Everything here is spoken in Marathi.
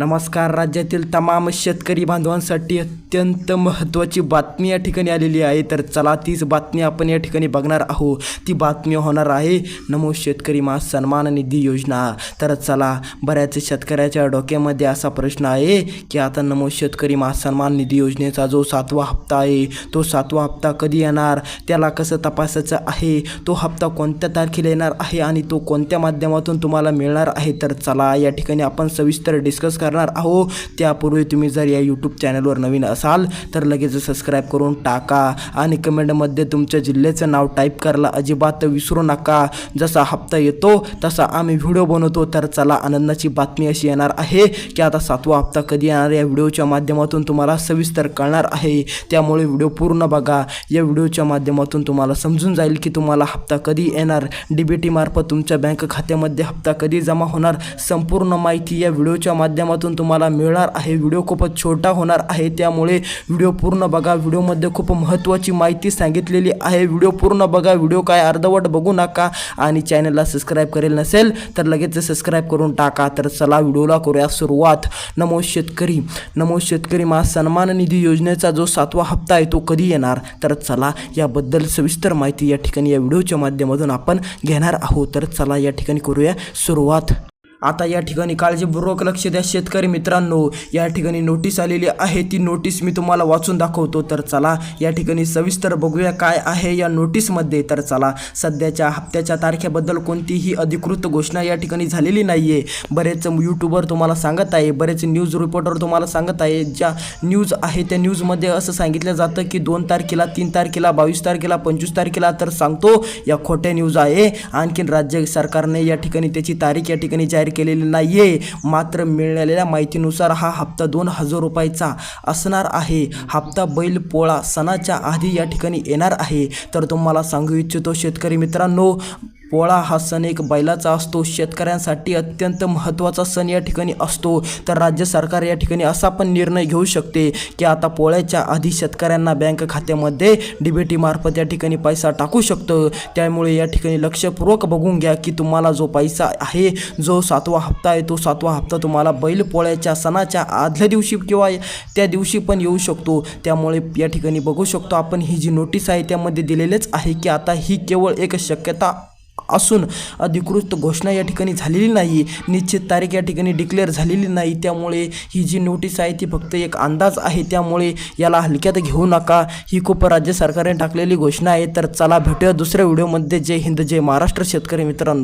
नमस्कार. राज्यातील तमाम शेतकरी बांधवांसाठी अत्यंत महत्त्वाची बातमी या ठिकाणी आलेली आहे. तर चला तीच बातमी आपण या ठिकाणी बघणार आहोत. ती बातमी होणार आहे नमो शेतकरी मा सन्मान निधी योजना. तर चला बऱ्याच शेतकऱ्याच्या डोक्यामध्ये असा प्रश्न आहे की आता नमो शेतकरी मा सन्मान निधी योजनेचा जो सातवा हप्ता आहे तो सातवा हप्ता कधी येणार? त्याला कसं तपासायचं आहे? तो हप्ता कोणत्या तारखेला येणार आहे आणि तो कोणत्या माध्यमातून तुम्हाला मिळणार आहे? तर चला या ठिकाणी आपण सविस्तर डिस्कस करणार आहो त्यापूर्वी तुम्ही जर या यूट्यूब चॅनलवर नवीन असाल तर लगेच सबस्क्राईब करून टाका आणि कमेंटमध्ये तुमच्या जिल्ह्याचं नाव टाईप करायला अजिबात विसरू नका. जसा हप्ता येतो तसा आम्ही व्हिडिओ बनवतो. तर चला आनंदाची बातमी अशी येणार आहे की आता सातवा हप्ता कधी येणार? या व्हिडिओच्या माध्यमातून तुम्हाला सविस्तर कळणार आहे. त्यामुळे व्हिडिओ पूर्ण बघा. या व्हिडिओच्या माध्यमातून तुम्हाला समजून जाईल की तुम्हाला हप्ता कधी येणार? डी बी टीमार्फत तुमच्या बँक खात्यामध्ये हप्ता कधी जमा होणार? संपूर्ण माहिती या व्हिडिओच्या माध्यमातून तुम्हाला मिळणार आहे. व्हिडिओ खूपच छोटा होणार आहे. त्यामुळे व्हिडिओ पूर्ण बघा. व्हिडिओमध्ये खूप महत्त्वाची माहिती सांगितलेली आहे. व्हिडिओ पूर्ण बघा. व्हिडिओ काय अर्धवट बघू नका आणि चॅनलला सबस्क्राईब करेल नसेल तर लगेच सबस्क्राईब करून टाका. तर चला व्हिडिओला करूया सुरुवात. नमो शेतकरी. नमो शेतकरी मा सन्मान निधी योजनेचा जो सातवा हप्ता आहे तो कधी येणार? तर चला याबद्दल सविस्तर माहिती या ठिकाणी या व्हिडिओच्या माध्यमातून आपण घेणार आहोत. तर चला या ठिकाणी करूया सुरुवात. आता या ठिकाणी काळजीपूर्वक लक्ष द्या शेतकरी मित्रांनो. या ठिकाणी नोटीस आलेली आहे. ती नोटीस मी तुम्हाला वाचून दाखवतो. तर चला या ठिकाणी सविस्तर बघूया काय आहे या नोटीसमध्ये तर चला सध्याच्या हप्त्याच्या तारखेबद्दल कोणतीही अधिकृत घोषणा या ठिकाणी झालेली नाही आहे बरेच यूट्यूबर तुम्हाला सांगत आहे बरेच न्यूज रिपोर्टर तुम्हाला सांगत आहे ज्या न्यूज आहे त्या न्यूजमध्ये असं सांगितलं जातं की दोन तारखेला तीन तारखेला बावीस तारखेला पंचवीस तारखेला तर सांगतो या खोट्या न्यूज आहे. आणखीन राज्य सरकारने या ठिकाणी त्याची तारीख या ठिकाणी जाहीर केलेली नाही आहे मात्र मिळालेल्या माहितीनुसार हा हप्ता दोन हजार रुपयाचा असणार आहे. हप्ता बैल पोळा सणाच्या आधी या ठिकाणी येणार आहे. तर तुम्हाला सांगू इच्छितो शेतकरी मित्रांनो पोळा हा सण एक बैलाचा असतो. शेतकऱ्यांसाठी अत्यंत महत्त्वाचा सण या ठिकाणी असतो. तर राज्य सरकार या ठिकाणी असा पण निर्णय घेऊ शकते की आता पोळ्याच्या आधी शेतकऱ्यांना बँक खात्यामध्ये डीबीटी मार्फत या ठिकाणी पैसा टाकू शकतं. त्यामुळे या ठिकाणी लक्षपूर्वक बघून घ्या की तुम्हाला जो पैसा आहे जो सातवा हप्ता आहे तो सातवा हप्ता तुम्हाला बैल पोळ्याच्या सणाच्या आदल्या दिवशी किंवा त्या दिवशी पण येऊ शकतो. त्यामुळे या ठिकाणी बघू शकतो आपण ही जी नोटीस आहे त्यामध्ये दिलेलेच आहे की आता ही केवळ एक शक्यता असून अधिकृत घोषणा या ठिकाणी झालेली नाही. निश्चित तारीख या ठिकाणी डिक्लेअर झालेली नाही. त्यामुळे ही जी नोटीस आहे ती फक्त एक अंदाज आहे. त्यामुळे याला हलक्यात घेऊ नका. ही खूप राज्य सरकारने टाकलेली घोषणा आहे. तर चला भेटूया दुसऱ्या व्हिडिओमध्ये जय हिंद जय महाराष्ट्र शेतकरी मित्रांनो.